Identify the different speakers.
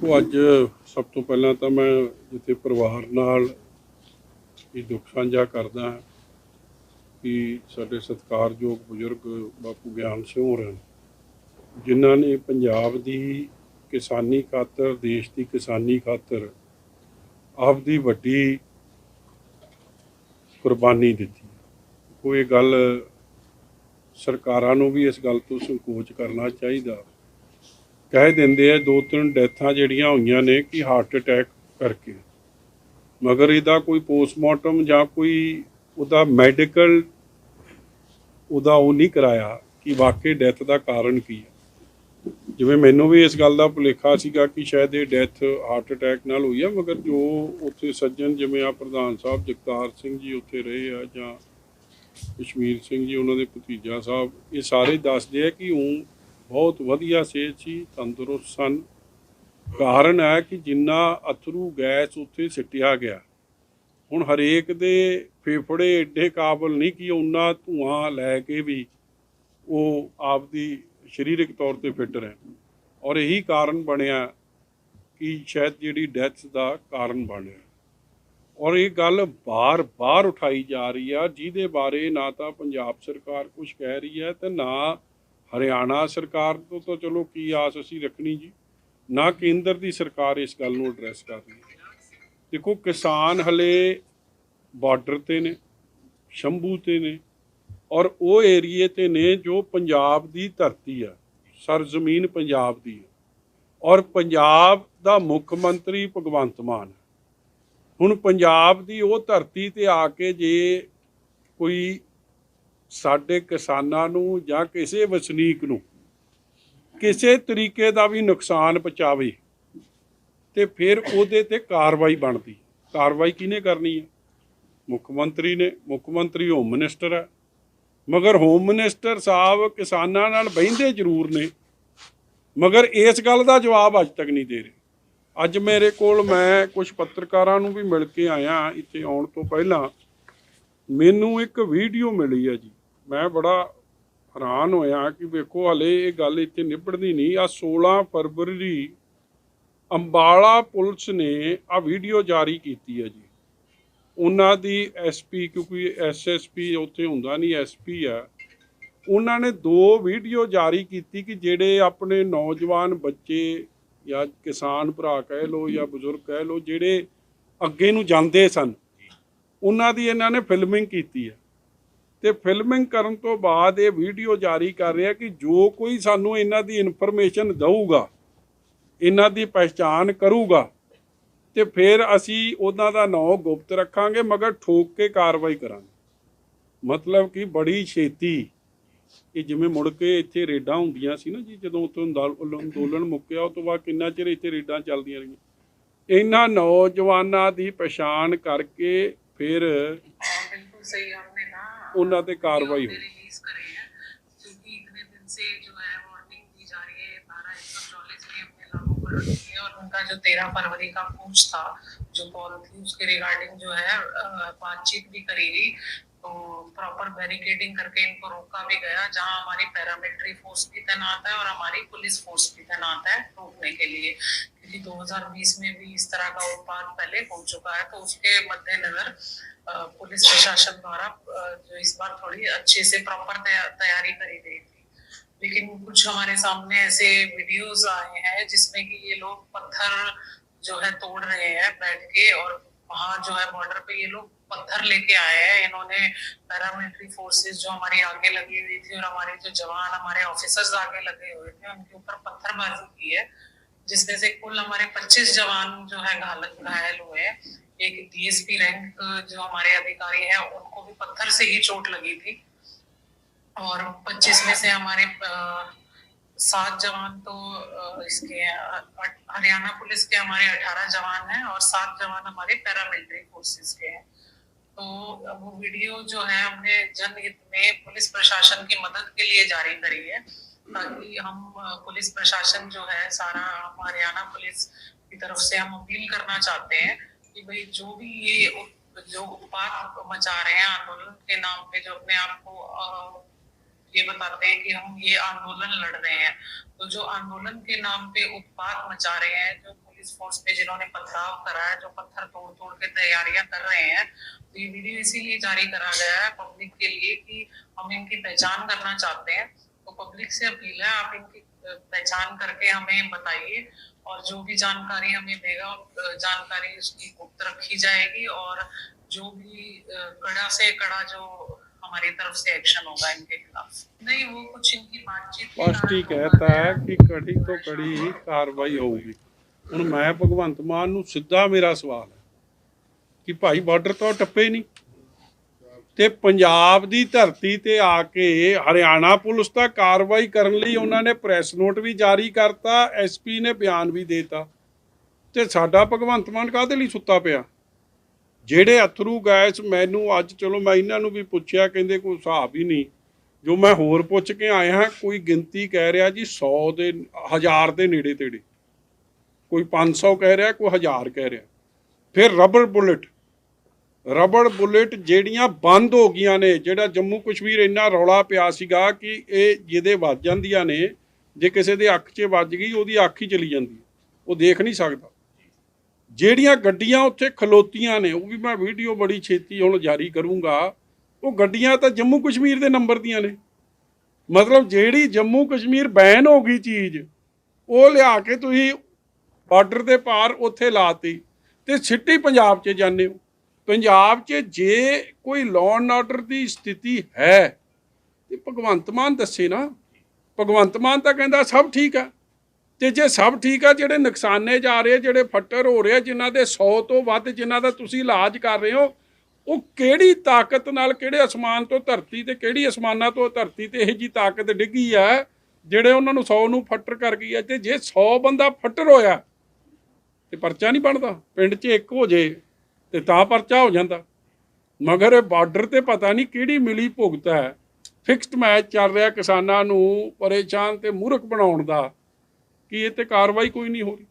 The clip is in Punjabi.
Speaker 1: ਦੇਖੋ, ਅੱਜ ਸਭ ਤੋਂ ਪਹਿਲਾਂ ਤਾਂ ਮੈਂ ਜਿੱਥੇ ਪਰਿਵਾਰ ਨਾਲ ਇਹ ਦੁੱਖ ਸਾਂਝਾ ਕਰਦਾ ਕਿ ਸਾਡੇ ਸਤਿਕਾਰਯੋਗ ਬਜ਼ੁਰਗ ਬਾਪੂ ਗਿਆਨ ਸਿੰਘ ਹੋਰਾਂ ਜਿਨ੍ਹਾਂ ਨੇ ਪੰਜਾਬ ਦੀ ਕਿਸਾਨੀ ਖਾਤਰ, ਦੇਸ਼ ਦੀ ਕਿਸਾਨੀ ਖਾਤਰ ਆਪਦੀ ਵੱਡੀ ਕੁਰਬਾਨੀ ਦਿੱਤੀ ਕੋਈ ਗੱਲ ਸਰਕਾਰਾਂ ਨੂੰ ਵੀ ਇਸ ਗੱਲ ਤੋਂ ਸੰਕੋਚ ਕਰਨਾ ਚਾਹੀਦਾ। ਕਹਿ ਦਿੰਦੇ ਆ ਦੋ ਤਿੰਨ ਡੈਥਾਂ ਜਿਹੜੀਆਂ ਹੋਈਆਂ ਨੇ ਕਿ ਹਾਰਟ ਅਟੈਕ ਕਰਕੇ। ਮਗਰ ਇਹਦਾ ਕੋਈ ਪੋਸਟਮਾਰਟਮ ਜਾਂ ਕੋਈ ਉਹਦਾ ਮੈਡੀਕਲ ਉਹਦਾ ਉਹ ਨਹੀਂ ਕਰਾਇਆ ਕਿ ਵਾਕਈ ਡੈਥ ਦਾ ਕਾਰਨ ਕੀ ਹੈ ਜਿਵੇਂ ਮੈਨੂੰ ਵੀ ਇਸ ਗੱਲ ਦਾ ਭੁਲੇਖਾ ਸੀਗਾ ਕਿ ਸ਼ਾਇਦ ਇਹ ਡੈਥ ਹਾਰਟ ਅਟੈਕ ਨਾਲ ਹੋਈ ਹੈ ਮਗਰ ਜੋ ਉੱਥੇ ਸੱਜਣ ਜਿਵੇਂ ਆ ਪ੍ਰਧਾਨ ਸਾਹਿਬ ਜਗਤਾਰ ਸਿੰਘ ਜੀ ਉੱਥੇ ਰਹੇ ਆ ਜਾਂ ਕਸ਼ਮੀਰ ਸਿੰਘ ਜੀ, ਉਹਨਾਂ ਦੇ ਭਤੀਜਾ ਸਾਹਿਬ, ਇਹ ਸਾਰੇ ਦੱਸਦੇ ਆ ਕਿ ਉਹ ਬਹੁਤ ਵਧੀਆ ਸਿਹਤ ਸੀ, ਤੰਦਰੁਸਤ ਸਨ। ਕਾਰਨ ਹੈ ਕਿ ਜਿੰਨਾ ਅਥਰੂ ਗੈਸ ਉੱਥੇ ਸਿੱਟਿਆ ਗਿਆ। ਹੁਣ ਹਰੇਕ ਦੇ ਫੇਫੜੇ ਏਡੇ ਕਾਬਲ ਨਹੀਂ ਕਿ ਉਹਨਾਂ ਧੂਆਂ ਲੈ ਕੇ ਵੀ ਉਹ ਆਪਦੀ ਸਰੀਰਕ ਤੌਰ ਤੇ ਫਿੱਟ ਰਹਿਣ। ਔਰ ਇਹੀ ਕਾਰਨ ਬਣਿਆ ਕਿ ਸ਼ਾਇਦ ਜਿਹੜੀ ਡੈਥ ਦਾ ਕਾਰਨ ਬਣਿਆ। ਔਰ ਇਹ ਗੱਲ ਬਾਰ-ਬਾਰ ਉਠਾਈ ਜਾ ਰਹੀ ਆ, ਜਿਹਦੇ ਬਾਰੇ ਨਾ ਤਾਂ ਪੰਜਾਬ ਸਰਕਾਰ ਕੁਝ ਕਹਿ ਰਹੀ ਹੈ ਤੇ ਨਾ ਹਰਿਆਣਾ ਸਰਕਾਰ ਤੋਂ ਤਾਂ ਚਲੋ ਕੀ ਆਸ ਅਸੀਂ ਰੱਖਣੀ ਜੀ। ਨਾ ਕੇਂਦਰ ਦੀ ਸਰਕਾਰ ਇਸ ਗੱਲ ਨੂੰ ਐਡਰੈਸ ਕਰ ਰਹੀ। ਦੇਖੋ ਕਿਸਾਨ ਹਲੇ ਬਾਰਡਰ ਤੇ ਨੇ, ਸ਼ੰਭੂ ਤੇ ਨੇ ਔਰ ਉਹ ਏਰੀਏ ਤੇ ਨੇ ਜੋ ਪੰਜਾਬ ਦੀ ਧਰਤੀ ਆ, ਸਰਜ਼ਮੀਨ ਪੰਜਾਬ ਦੀ ਹੈ ਔਰ ਪੰਜਾਬ ਦਾ ਮੁੱਖ ਮੰਤਰੀ ਭਗਵੰਤ ਮਾਨ ਹੁਣ ਪੰਜਾਬ ਦੀ ਉਹ ਧਰਤੀ ਤੇ ਆ ਕੇ ਜੇ ਕੋਈ ਸਾਡੇ ਕਿਸਾਨਾਂ ਨੂੰ ਜਾਂ ਕਿਸੇ ਵਸਨੀਕ ਨੂੰ ਕਿਸੇ ਤਰੀਕੇ ਦਾ ਵੀ ਨੁਕਸਾਨ ਪਹੁੰਚਾਵੇ ਤੇ ਫਿਰ ਉਹਦੇ ਤੇ ਕਾਰਵਾਈ ਬਣਦੀ। ਕਾਰਵਾਈ ਕਿਹਨੇ ਕਰਨੀ ਹੈ? ਮੁੱਖ ਮੰਤਰੀ ਨੇ, ਮੁੱਖ ਮੰਤਰੀ ਹੋਮ ਮਿਨਿਸਟਰ ਹੈ। ਮਗਰ ਹੋਮ ਮਿਨਿਸਟਰ ਸਾਹਿਬ ਕਿਸਾਨਾਂ ਨਾਲ ਬਹਿੰਦੇ ਜ਼ਰੂਰ ਨੇ। ਮਗਰ ਇਸ ਗੱਲ ਦਾ ਜਵਾਬ ਅੱਜ ਤੱਕ ਨਹੀਂ ਦੇ ਰਹੇ। ਅੱਜ ਮੇਰੇ ਕੋਲ ਮੈਂ ਕੁਝ ਪੱਤਰਕਾਰਾਂ ਨੂੰ ਵੀ ਮਿਲ ਕੇ ਆਇਆ ਇੱਥੇ ਆਉਣ ਤੋਂ ਪਹਿਲਾਂ। ਮੈਨੂੰ ਇੱਕ ਵੀਡੀਓ ਮਿਲੀ ਹੈ ਜੀ। ਮੈਂ ਬੜਾ ਹੈਰਾਨ ਹੋਇਆ ਕਿ ਵੇਖੋ ਹਲੇ ਇਹ ਗੱਲ ਇੱਥੇ ਨਿਬੜਦੀ ਨਹੀਂ। ਆ 16 ਫਰਵਰੀ ਅੰਬਾਲਾ ਪੁਲਿਸ ਨੇ ਆ ਵੀਡੀਓ ਜਾਰੀ ਕੀਤੀ ਹੈ ਜੀ। ਉਹਨਾਂ ਦੀ ਐਸਪੀ ਕਿਉਂਕਿ ਐਸਐਸਪੀ ਉੱਥੇ ਹੁੰਦਾ ਨਹੀਂ ਐਸਪੀ ਆ ਉਹਨਾਂ ਨੇ ਦੋ ਵੀਡੀਓ ਜਾਰੀ ਕੀਤੀ ਕਿ ਜਿਹੜੇ ਆਪਣੇ ਨੌਜਵਾਨ ਬੱਚੇ ਜਾਂ ਕਿਸਾਨ ਭਰਾ ਕਹਿ ਲੋ ਜਾਂ ਬਜ਼ੁਰਗ ਕਹਿ ਲੋ ਜਿਹੜੇ ਅੱਗੇ ਨੂੰ ਜਾਂਦੇ ਸਨ। ਉਹਨਾਂ ਦੀ ਇਹਨਾਂ ਨੇ ਫਿਲਮਿੰਗ ਕੀਤੀ ਹੈ। ਤੇ ਫਿਲਮਿੰਗ ਕਰਨ ਤੋਂ ਬਾਅਦ ਇਹ ਵੀਡੀਓ ਜਾਰੀ ਕਰ ਰਿਹਾ ਕਿ ਜੋ ਕੋਈ ਸਾਨੂੰ ਇਹਨਾਂ ਦੀ ਇਨਫੋਰਮੇਸ਼ਨ ਦਊਗਾ, ਇਹਨਾਂ ਦੀ ਪਛਾਣ ਕਰੂਗਾ, ਤੇ ਫਿਰ ਅਸੀਂ ਉਹਨਾਂ ਦਾ ਨਾਮ ਗੁਪਤ ਰੱਖਾਂਗੇ, ਮਗਰ ਠੋਕ ਕੇ ਕਾਰਵਾਈ ਕਰਾਂਗੇ। ਮਤਲਬ ਕਿ ਬੜੀ ਛੇਤੀ, ਇਹ ਜਿਵੇਂ ਮੁੜ ਕੇ ਇੱਥੇ ਰੇਡਾਂ ਹੁੰਦੀਆਂ ਸੀ ਨਾ ਜੀ, ਜਦੋਂ ਉਤੋਂ ਅੰਦੋਲਨ ਮੁੱਕਿਆ, ਉਹ ਤੋਂ ਬਾਅਦ ਕਿੰਨਾ ਚਿਰ ਇੱਥੇ ਰੇਡਾਂ ਚੱਲਦੀਆਂ ਰਹੀਆਂ। ਇਹਨਾਂ ਨੌਜਵਾਨਾਂ ਦੀ ਪਛਾਣ ਕਰਕੇ ਫਿਰ
Speaker 2: ਬਿਲਕੁਲ ਸਹੀ ਆ
Speaker 1: ਉਹਨਾਂ ਤੇ ਕਾਰਵਾਈ ਹੋਈ
Speaker 2: रिलीज करे हैं क्योंकि इतने दिन से जो है वार्निंग दी जा रही है धारा एक सौ चौलीस भी हमने लागू कर रखी है और उनका जो तेरह फरवरी का पूछ था जो कॉल थी उसके रिगार्डिंग जो है अ, बातचीत भी करी गई तो प्रॉपर बैरिकेडिंग करके इनको रोका भी गया जहां हमारी पैरामिलिट्री फोर्स भी तैनात है और हमारी पुलिस फोर्स भी तैनात है रोकने के लिए क्योंकि 2020 में भी इस तरह का उत्पाद पहले हो चुका है तो उसके मद्देनजर अ, पुलिस प्रशासन द्वारा जो इस बार थोड़ी अच्छे से प्रॉपर तैयारी करी गई थी। लेकिन कुछ हमारे सामने ऐसे वीडियोस आए हैं जिसमें कि ये लोग पत्थर जो है तोड़ रहे हैं बैठ के और वहाँ जो है बॉर्डर पे ये लोग पत्थर लेके आए हैं। इन्होंने पैरामिलिट्री फोर्सेस जो हमारी आगे लगी हुई थी और हमारे जो जवान, हमारे ऑफिसर्स आगे लगे हुए थे, उनके ऊपर पत्थरबाजी की है, जिसमें से कुल हमारे 25 जवान जो है घायल हुए हैं। एक डीएसपी रैंक जो हमारे अधिकारी हैं, उनको भी पत्थर से ही चोट लगी थी। और 25 में से हमारे सात जवान तो इसके हरियाणा पुलिस के हमारे 18 जवान हैं और सात जवान हमारे पैरामिलिट्री फोर्सेस के हैं। तो वो वीडियो जो है, हमने जनहित में पुलिस प्रशासन की मदद के लिए जारी करी है, ताकि हम पुलिस प्रशासन जो है, सारा हम हरियाणा पुलिस की तरफ़ से हम अपील करना चाहते हैं कि भाई जो भी ये जो उत्पात मचा रहे हैं आंदोलन के नाम पे जो अपने आप को ये बताते हैं कि हम ये आंदोलन लड़ रहे हैं। तो जो आंदोलन के नाम पे उत्पात मचा रहे हैं, जो पुलिस फोर्स पे जिन्होंने पथराव करा है, जो पत्थर तोड़ तोड़ के तैयारियाँ कर रहे हैं तो ये वीडियो इसीलिए जारी करा गया है पब्लिक के लिए कि हम इनकी पहचान करना चाहते हैं। तो पब्लिक से अपील है, आप इनकी पहचान करके हमें बताइए और जो भी जानकारी हमें देगा अ, जानकारी उसकी गुप्त रखी जाएगी और जो भी अ, कड़ा से कड़ा जो हमारी तरफ से एक्शन होगा इनके खिलाफ नहीं वो कुछ इनकी बातचीत के
Speaker 1: ਸਪਸ਼ਟ ਹੀ
Speaker 2: कारण
Speaker 1: ਕਹਿਤਾ
Speaker 2: होगा
Speaker 1: ਹੈ
Speaker 2: है।
Speaker 1: ਕਿ ਕੜੀ ਤੋਂ ਕੜੀ ਕਾਰਵਾਈ ਹੋਊਗੀ ਹੁਣ ਮੈਂ ਭਗਵੰਤ ਮਾਨ ਨੂੰ ਸਿੱਧਾ ਮੇਰਾ ਸਵਾਲ ਹੈ ਕਿ ਭਾਈ ਬਾਰਡਰ ਤੋਂ ਟੱਪੇ ਨਹੀਂ ਤੇ ਪੰਜਾਬ ਦੀ ਧਰਤੀ ਤੇ ਆ ਕੇ ਹਰਿਆਣਾ ਪੁਲਿਸ ਤਾਂ ਕਾਰਵਾਈ ਕਰਨ ਲਈ ਉਹਨਾਂ ਨੇ ਪ੍ਰੈਸ ਨੋਟ ਵੀ ਜਾਰੀ ਕਰਤਾ ਐਸਪੀ ਨੇ ਬਿਆਨ ਵੀ ਦੇਤਾ। ਤੇ ਸਾਡਾ ਭਗਵੰਤ ਮਾਨ ਕਾਹਦੇ ਲਈ ਸੁੱਤਾ ਪਿਆ? ਜਿਹੜੇ ਅਥਰੂ ਗੈਸ ਮੈਨੂੰ ਅੱਜ, ਚਲੋ ਮੈਂ ਇਹਨਾਂ ਨੂੰ ਵੀ ਪੁੱਛਿਆ, ਕਹਿੰਦੇ ਕੋਈ ਹਿਸਾਬ ਹੀ ਨਹੀਂ। ਜੋ ਮੈਂ ਹੋਰ ਪੁੱਛ ਕੇ ਆਇਆ ਹਾਂ, ਕੋਈ ਗਿਣਤੀ ਕਹਿ ਰਿਹਾ ਜੀ 100 ਦੇ 1000 ਦੇ ਨੇੜੇ ਤੇੜੇ। ਕੋਈ 500 ਕਹਿ ਰਿਹਾ, ਕੋਈ 1000 ਕਹਿ ਰਿਹਾ। ਫਿਰ ਰਬਰ ਬੁਲਟ ਰਬੜ ਬੁਲੇਟ ਜਿਹੜੀਆਂ ਬੰਦ ਹੋ ਗਈਆਂ ਨੇ, ਜਿਹੜਾ ਜੰਮੂ ਕਸ਼ਮੀਰ ਇੰਨਾ ਰੌਲਾ ਪਿਆ ਸੀਗਾ ਕਿ ਇਹ ਜਿਹਦੇ ਵੱਜ ਜਾਂਦੀਆਂ ਨੇ, ਜੇ ਕਿਸੇ ਦੇ ਅੱਖ 'ਚ ਵੱਜ ਗਈ, ਉਹਦੀ ਅੱਖ ਹੀ ਚਲੀ ਜਾਂਦੀ ਉਹ ਦੇਖ ਨਹੀਂ ਸਕਦਾ। ਜਿਹੜੀਆਂ ਗੱਡੀਆਂ ਉੱਥੇ ਖਲੋਤੀਆਂ ਨੇ, ਉਹ ਵੀ ਮੈਂ ਵੀਡੀਓ ਬੜੀ ਛੇਤੀ ਹੁਣ ਜਾਰੀ ਕਰੂੰਗਾ, ਉਹ ਗੱਡੀਆਂ ਤਾਂ ਜੰਮੂ ਕਸ਼ਮੀਰ ਦੇ ਨੰਬਰ ਦੀਆਂ ਨੇ। ਮਤਲਬ ਜਿਹੜੀ ਜੰਮੂ ਕਸ਼ਮੀਰ ਬੈਨ ਹੋ ਗਈ ਚੀਜ਼, ਉਹ ਲਿਆ ਕੇ ਤੁਸੀਂ ਬਾਰਡਰ ਦੇ ਪਾਰ ਉੱਥੇ ਲਾਤੀ ਤੇ ਸਿੱਟੀ ਪੰਜਾਬ 'ਚ ਜਾਂਦੇ ਹੋ। ਪੰਜਾਬ 'ਚ ਜੇ ਕੋਈ ਲਾਅ ਐਂਡ ਆਰਡਰ ਦੀ ਸਥਿਤੀ ਹੈ ਤੇ ਭਗਵੰਤ ਮਾਨ ਦੱਸੇ ਨਾ। ਭਗਵੰਤ ਮਾਨ ਤਾਂ ਕਹਿੰਦਾ ਸਭ ਠੀਕ ਆ। ਤੇ ਜੇ ਸਭ ਠੀਕ ਆ ਜਿਹੜੇ ਨੁਕਸਾਨੇ ਜਾ ਰਹੇ ਜਿਹੜੇ ਫੱਟਰ ਹੋ ਰਹੇ ਆ, ਜਿਨ੍ਹਾਂ ਦੇ 100 ਤੋਂ ਵੱਧ ਜਿਨ੍ਹਾਂ ਦਾ ਤੁਸੀਂ ਇਲਾਜ ਕਰ ਰਹੇ ਹੋ ਉਹ ਕਿਹੜੀ ਤਾਕਤ ਨਾਲ ਕਿਹੜੇ ਅਸਮਾਨ ਤੋਂ ਧਰਤੀ ਤੇ ਕਿਹੜੀ ਅਸਮਾਨਾਂ ਤੋਂ ਧਰਤੀ ਤੇ ਇਹ ਜੀ ਤਾਕਤ ਡਿੱਗੀ ਆ ਜਿਹੜੇ ਉਹਨਾਂ ਨੂੰ 100 ਨੂੰ ਫੱਟਰ ਕਰ ਗਈ ਆ। ਤੇ ਜੇ 100 ਬੰਦਾ ਫੱਟਰ ਹੋਇਆ ਤੇ ਪਰਚਾ ਨਹੀਂ ਬਣਦਾ। ਪਿੰਡ 'ਚ ਇੱਕ ਹੋ ਜੇ। ਤੇ ਤਾਂ ਪਰਚਾ ਹੋ ਜਾਂਦਾ। ਮਗਰ ਇਹ ਬਾਰਡਰ ਤੇ ਪਤਾ ਨਹੀਂ ਕਿਹੜੀ ਮਿਲੀ ਭੁਗਤ ਹੈ। ਫਿਕਸਡ ਮੈਚ ਚੱਲ ਰਿਹਾ ਕਿਸਾਨਾਂ ਨੂੰ ਪਰੇਸ਼ਾਨ ਤੇ ਮੂਰਖ ਬਣਾਉਣ ਦਾ। ਕਿ ਇਹ ਤੇ ਕਾਰਵਾਈ ਕੋਈ ਨਹੀਂ ਹੋ ਰਹੀ।